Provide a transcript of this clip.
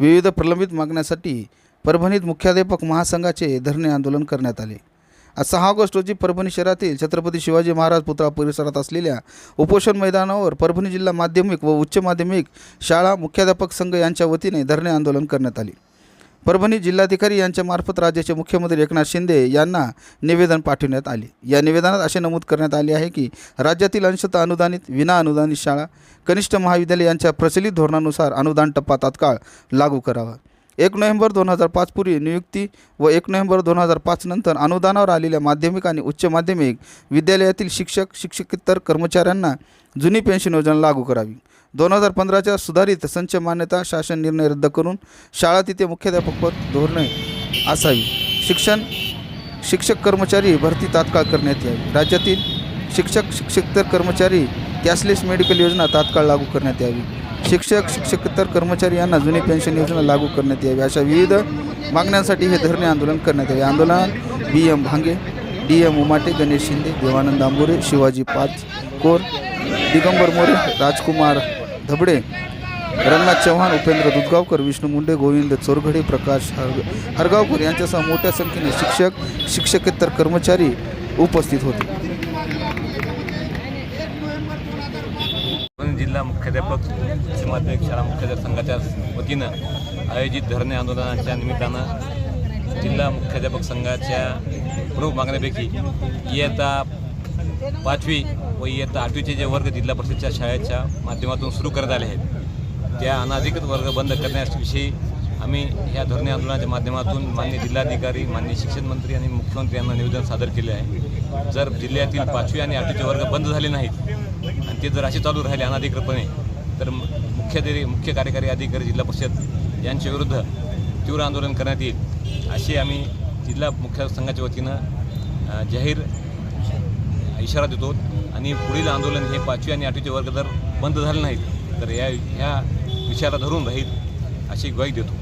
विविध प्रलंबित मागण्यासाठी परभणीत मुख्याध्यापक महासंघाचे धरणे आंदोलन करण्यात आले. आज सहा ऑगस्ट रोजी परभणी शहरातील छत्रपती शिवाजी महाराज पुतळा परिसरात असलेल्या उपोषण मैदानावर परभणी जिल्हा माध्यमिक व उच्च माध्यमिक शाळा मुख्याध्यापक संघ यांच्या वतीने धरणे आंदोलन करण्यात आले. परभणी जिल्हाधिकारी यांच्यामार्फत राज्याचे मुख्यमंत्री एकनाथ शिंदे यांना निवेदन पाठवण्यात आले. या निवेदनात असे नमूद करण्यात आले आहे की राज्यातील अंशतः अनुदानित विना अनुदानित शाळा कनिष्ठ महाविद्यालय यांच्या प्रचलित धोरणानुसार अनुदान टप्पा तात्काळ लागू करावा. एक नोव्हेंबर दोन हजार पाच पूर्वी नियुक्ती व एक नोव्हेंबर दोन हजार पाच नंतर अनुदानावर आलेल्या माध्यमिक आणि उच्च माध्यमिक विद्यालयातील शिक्षक शिक्षकेतर कर्मचाऱ्यांना जुनी पेन्शन योजना लागू करावी. दोन हजार पंधराच्या सुधारित संच मान्यता शासन निर्णय रद्द करून शाळा तिथे मुख्याध्यापकपद धोरणे असावी. शिक्षण शिक्षक कर्मचारी भरती तात्काळ करण्यात यावी. राज्यातील शिक्षक शिक्षकेतर कर्मचारी कॅशलेस मेडिकल योजना तात्काळ लागू करण्यात यावी. शिक्षक शिक्षकेतर कर्मचारी यांना जुनी पेन्शन योजना लागू करण्यात यावी. अशा विविध मागण्यांसाठी हे धरणे आंदोलन करण्यात यावे. आंदोलन B. M. Bhange D. M. Umate Ganesh Shinde Devanand Ambore Shivaji पाच कोर दिगंबर मोरे राजकुमार धबडे. रंगनाथ चव्हाण उपेंद्र दुधगावकर विष्णू मुंडे गोविंद चोरघडे प्रकाश हर हरगावकर यांच्यासह मोठ्या संख्येने शिक्षक शिक्षकेतर कर्मचारी उपस्थित होते. जिल्हा मुख्याध्यापक माध्यमिक शाळा मुख्याध्यापक संघाच्या वतीनं आयोजित धरणे आंदोलनाच्या निमित्तानं जिल्हा मुख्याध्यापक संघाच्या प्रमुख मागण्यापैकी इयत्ता पाचवी व इयत्ता आठवीचे जे वर्ग जिल्हा परिषदच्या शाळेच्या माध्यमातून सुरू करण्यात आले आहेत त्या अनाधिकृत वर्ग बंद करण्याविषयी आम्ही ह्या धरणे आंदोलनाच्या माध्यमातून मान्य जिल्हाधिकारी मान्य शिक्षण मंत्री आणि मुख्यमंत्री यांना निवेदन सादर केले आहे. जर जिल्ह्यातील पाचवी आणि आठवीचे वर्ग बंद झाले नाहीत आणि ते जर असे चालू राहिले अनाधिकृतपणे तर मुख्य मुख्याधिकारी मुख्य कार्यकारी अधिकारी जिल्हा परिषद यांच्या विरुद्ध तीव्र आंदोलन करण्यात येईल अशी आम्ही जिल्हा मुख्य संघाच्या वतीनं जाहीर इशारा देतो आणि पुढील आंदोलन हे पाचवी आणि आठवीचे वर्ग जर बंद झाले नाहीत तर या ह्या विचारा धरून राहील अशी ग्वाही देतो.